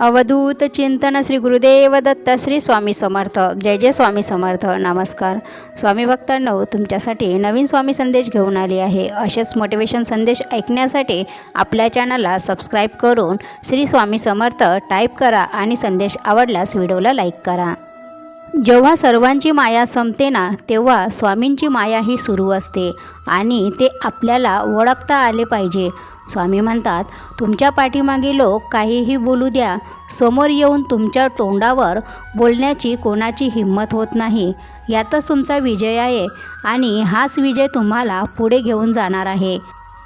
अवधूत चिंतन श्री गुरुदेव दत्त श्री स्वामी समर्थ. जय जय स्वामी समर्थ. नमस्कार. स्वामी भक्तांनो तुमच्यासाठी नवीन स्वामी संदेश घेऊन आले आहे. असेच मोटिवेशन संदेश ऐकण्यासाठी आपल्या चॅनलला सबस्क्राईब करून श्री स्वामी समर्थ टाईप करा आणि संदेश आवडल्यास व्हिडिओला लाईक करा. जेव्हा सर्वांची माया संपते ना तेव्हा स्वामींची माया ही सुरू असते आणि ते आपल्याला ओळखता आले पाहिजे. स्वामी म्हणतात तुमच्या पाठीमागे लोक काहीही बोलू द्या समोर येऊन तुमच्या तोंडावर बोलण्याची कोणाची हिंमत होत नाही. यातच तुमचा विजय आहे आणि हाच विजय तुम्हाला पुढे घेऊन जाणार आहे.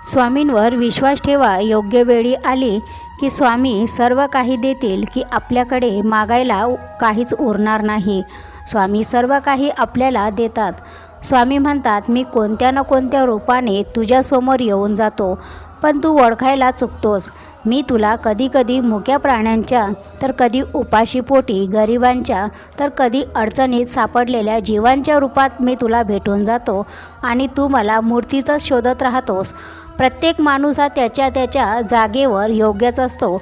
स्वामींवर विश्वास ठेवा योग्य वेळी आली की स्वामी सर्व काही देतील की आपल्याकडे मागायला काहीच उरणार नाही. स्वामी सर्व काही आपल्याला देतात. स्वामी म्हणतात मी कोणत्या ना कोणत्या रूपाने तुझ्यासमोर येऊन जातो. पण तू ओळखायला चुकतोस. मी तुला कधीकधी मुक्या प्राण्यांच्या तर कधी उपाशीपोटी गरिबांच्या तर कधी अडचणीत सापडलेल्या जीवांच्या रूपात मी तुला भेटून जातो आणि तू मला मूर्तीतच शोधत राहतोस. प्रत्येक माणूस हा त्याच्या त्याच्या जागेवर योग्यच असतो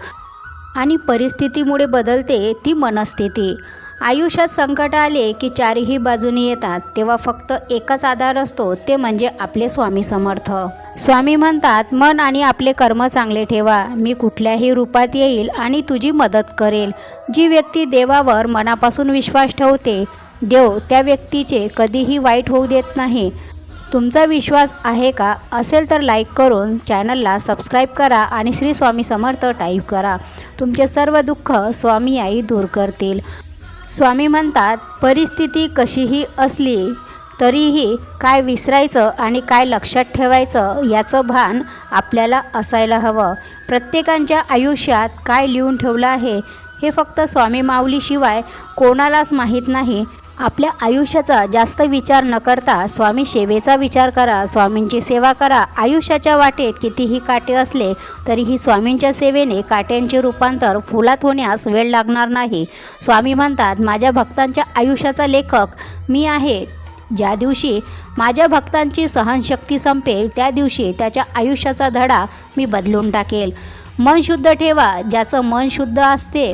आणि परिस्थितीमुळे बदलते ती मनस्थिती. आयुष्यात संकट आले की चारही बाजूनी येतात तेव्हा फक्त एकच आधार असतो ते म्हणजे आपले स्वामी समर्थ. स्वामी म्हणतात मन आणि आपले कर्म चांगले ठेवा. मी कुठल्याही रूपात येईल आणि तुझी मदत करेल. जी व्यक्ती देवावर मनापासून विश्वास ठेवते देव त्या व्यक्तीचे कधीही वाईट होऊ देत नाही. तुमचा विश्वास आहे का? असेल तर लाईक करून चॅनलला सबस्क्राईब करा आणि श्री स्वामी समर्थ टाईप करा. तुमचे सर्व दुःख स्वामी आई दूर करतील. स्वामी म्हणतात परिस्थिती कशीही असली तरीही काय विसरायचं आणि काय लक्षात ठेवायचं याचं भान आपल्याला असायला हवं. प्रत्येकांच्या आयुष्यात काय लिहून ठेवलं आहे हे फक्त स्वामी माऊलीशिवाय कोणालाच माहीत नाही. आपल्या आयुष्याचा जास्त विचार न करता स्वामी सेवेचा विचार करा स्वामींची सेवा करा. आयुष्याच्या वाटेत कितीही काटे असले तरीही स्वामींच्या सेवेने काट्यांचे रूपांतर फुलात होण्यास वेळ लागणार नाही. स्वामी म्हणतात माझ्या भक्तांच्या आयुष्याचा लेखक मी आहे. ज्या दिवशी माझ्या भक्तांची सहनशक्ती संपेल त्या दिवशी त्याच्या आयुष्याचा धडा मी बदलून टाकेल. मन शुद्ध ठेवा. ज्याचं मन शुद्ध असते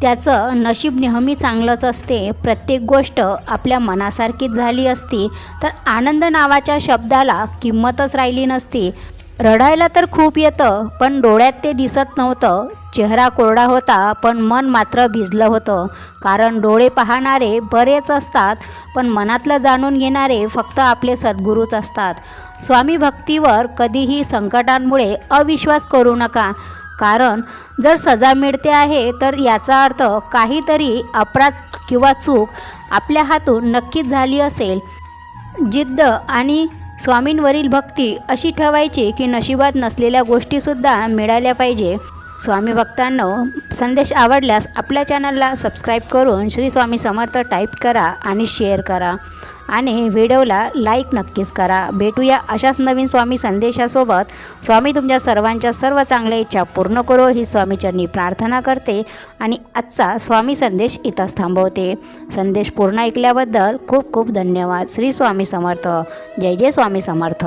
त्याचं नशीब नेहमी चांगलंच असते. प्रत्येक गोष्ट आपल्या मनासारखीच झाली असती तर आनंद नावाच्या शब्दाला किंमतच राहिली नसती. रडायला तर खूप येतं पण डोळ्यात ते दिसत नव्हतं. चेहरा कोरडा होता पण मन मात्र भिजलं होतं. कारण डोळे पाहणारे बरेच असतात पण मनातलं जाणून घेणारे फक्त आपले सद्गुरूच असतात. स्वामी भक्तीवर कधीही संकटांमुळे अविश्वास करू नका. कारण जर सजा मिळते आहे तर याचा अर्थ काहीतरी अपराध किंवा चूक आपल्या हातून नक्कीच झाली असेल. जिद्द आणि स्वामींवरील भक्ती अशी ठेवायची की नशिबात नसलेल्या गोष्टीसुद्धा मिळाल्या पाहिजे. स्वामी भक्तांनो संदेश आवडल्यास आपल्या चॅनलला सबस्क्राईब करून श्री स्वामी समर्थ टाईप करा आणि शेअर करा. आणि व्हिडिओला लाईक नक्कीच करा. भेटूया अशाच नवीन स्वामी संदेशासोबत. स्वामी तुमच्या सर्वांच्या सर्व चांगल्या इच्छा पूर्ण करो ही स्वामीचरणी प्रार्थना करते आणि आजचा स्वामी संदेश इथंच थांबवते. संदेश पूर्ण ऐकल्याबद्दल खूप खूप धन्यवाद. श्री स्वामी समर्थ. जय जय स्वामी समर्थ.